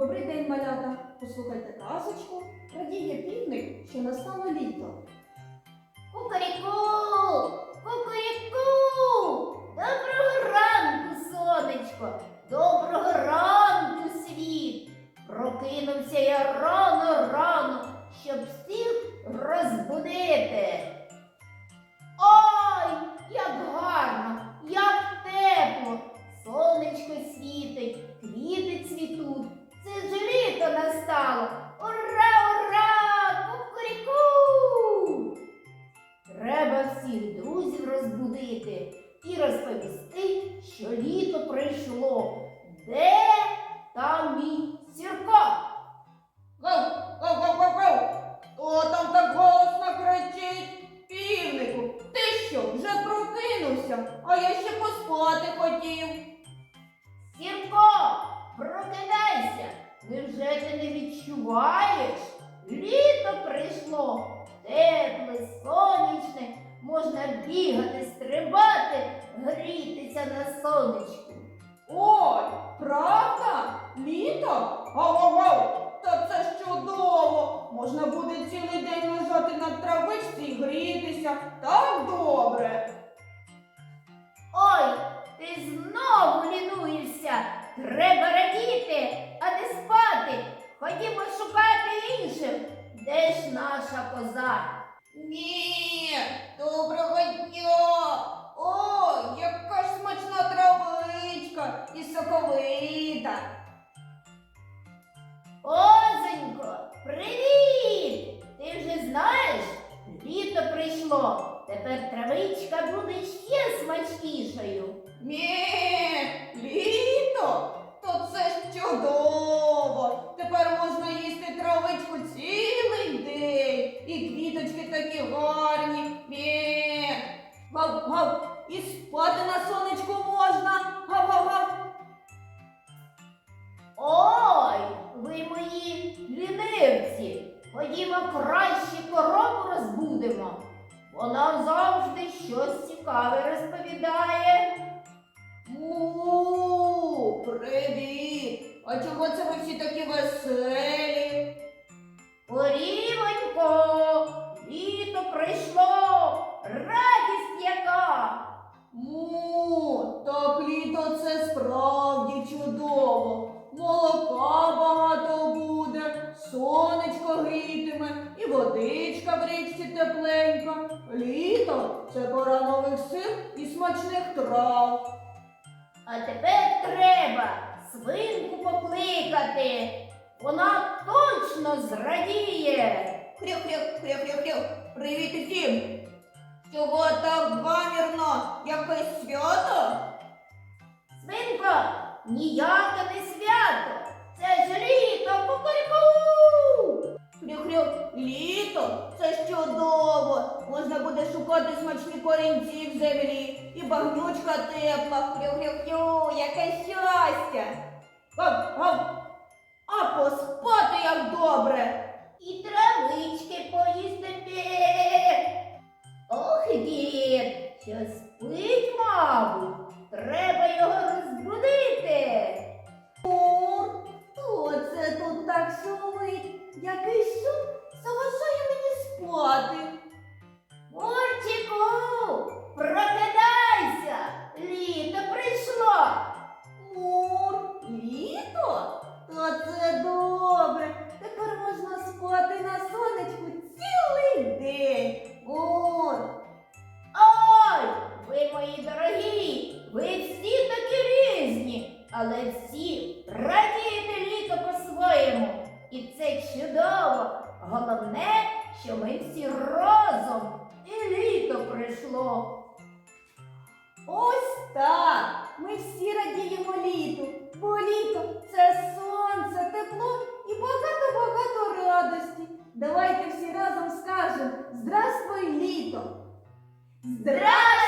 Добрий день, малята! Послухайте казочку. Радіє півник, що настало літо. Кукаріку! Ура, ура! Кукаріку! Треба всіх друзів розбудити і розповісти, що літо прийшло. Де там мій сірко? Гав, гав, гав, гав, гав! Хто там так голосно кричить? Півнику, ти що, вже прокинувся? А я ще можна бігати, стрибати, грітися на сонечку. Ой, правда? Літо? Гав-гав-гав! Та це ж чудово! Можна буде цілий день лежати на травичці і грітися. Так добре. Ой, ти знову лінуєшся. Треба радіти, а не спати. Ходімо шукати інших. Де ж наша коза? Ні, доброго дня! О, яка ж смачна травичка і соковита. Козонько, привіт! Ти вже знаєш, літо прийшло. Тепер травичка буде ще смачнішою. Ні, літо, то це ж чудово. Тепер можна їсти травичку цілий день. І квіточки такі гарні. Ні. Гав-гав. І спати на Ходімо краще корову розбудемо. Вона завжди щось цікаве розповідає. Му, привіт! А чого це ви всі такі веселі? Порівонько, літо прийшло, це пора нових сил і смачних трав. А тепер треба свинку покликати. Вона точно зрадіє. Хрю-хрю, хрю-хрю-хрю. Привіт усім! Чого так гамірно? Якесь свято? Свинко, ніяке не буде шукати смачні корінці в землі. І багнючка тепла. Хрю-хрю-хрю, яке щастя. Гав, гав. А поспати як добре. Головне, що ми всі разом і літо прийшло. ось так. Ми всі радіємо літу, бо літо це сонце, тепло і багато-багато радості. Давайте всі разом скажемо Здравствуй, літо! Здравствуй!